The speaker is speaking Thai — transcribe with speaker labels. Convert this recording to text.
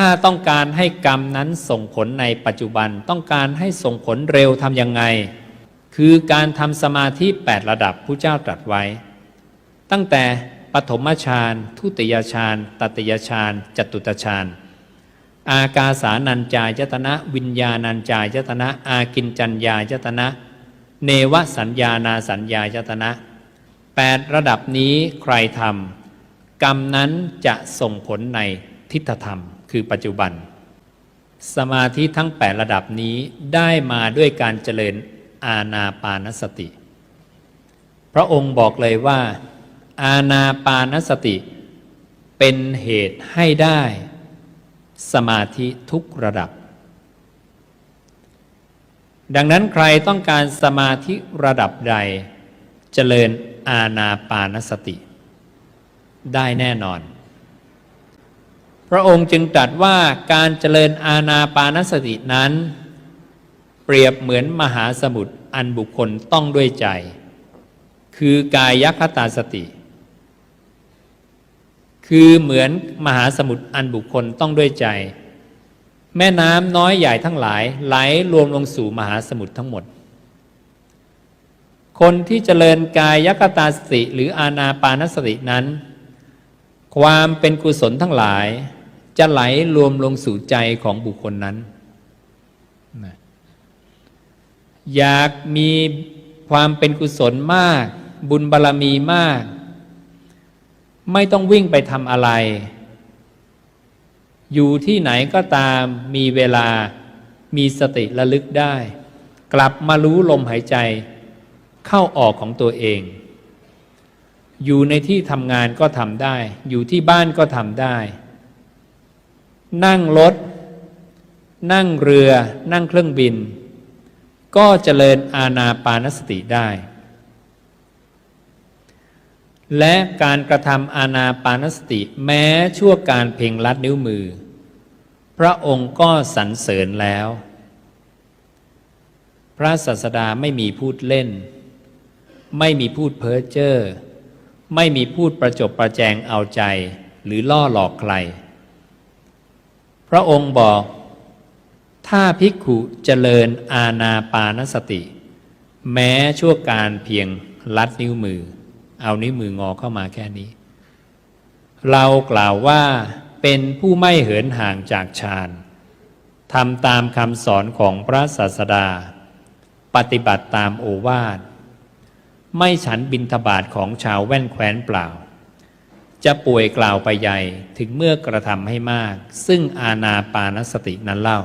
Speaker 1: ถ้าต้องการให้กรรมนั้นส่งผลในปัจจุบันต้องการให้ส่งผลเร็วทำยังไง คือการทำสมาธิ 8 ระดับผู้เจ้าตรัสไว้ ตั้งแต่ปฐมฌานทุติยฌานตติยฌานจตุตฌานอากาสานัญจายตนะ วิญญาณัญจายตนะ อากินจัญญายตนะ เนวสัญญานาสัญญายตนะแปดระดับนี้ใครทำกรรมนั้นจะส่งผลในทิฏฐธรรม คือปัจจุบัน สมาธิทั้ง 8 ระดับนี้ได้มาด้วยการเจริญอาณาปานสติ พระองค์บอกเลยว่า อาณาปานสติ เป็นเหตุให้ได้สมาธิทุกระดับ ดังนั้นใครต้องการสมาธิระดับใด เจริญอาณาปานสติ ได้แน่นอน พระองค์จึงตรัสว่าการเจริญอาณาปานสตินั้น เปรียบเหมือนมหาสมุทรอันบุคคลต้องด้วยใจ คือกายคตาสติ คือเหมือนมหาสมุทรอันบุคคลต้องด้วยใจ แม่น้ำน้อยใหญ่ทั้งหลายไหลรวมลงสู่มหาสมุทรทั้งหมด คนที่เจริญกายคตาสติหรืออาณาปานสตินั้นความเป็นกุศลทั้งหลาย จะไหลรวมลงสู่ใจของบุคคลนั้นนะอยากมีความเป็นกุศลมาก บุญบารรมีมาก ไม่ต้องวิ่งไปทำอะไร อยู่ที่ไหนก็ตามมีเวลามีสติระลึกได้ กลับมารู้ลมหายใจเข้าออกของตัวเอง อยู่ในที่ทำงานก็ทำได้ อยู่ที่บ้านก็ทำได้ นั่งรถ นั่งเรือ นั่งเครื่องบิน ก็เจริญอาณาปานสติได้ และการกระทำอาณาปานสติแม้ชั่วการเพ่งลัดนิ้วมือ พระองค์ก็สรรเสริญแล้ว พระศาสดาไม่มีพูดเล่น ไม่มีพูดเพ้อเจ้อไม่มีพูดประจบประแจงเอาใจหรือล่อหลอกใคร พระองค์บอก ถ้าภิกขุเจริญอาณาปานสติ แม้ชั่วการเพียงลัดนิ้วมือ เอานิ้วมืองอเข้ามาแค่นี้ เรากล่าวว่าเป็นผู้ไม่เหินห่างจากฌานทำตามคำสอนของพระศาสดา ปฏิบัติตามโอวาท ไม่ฉันบินทบาทของชาวแว่นแคว้นเปล่า จะป่วยกล่าวไปใหญ่ถึงเมื่อกระทำให้มาก ซึ่งอาณาปานสตินั้นเล่า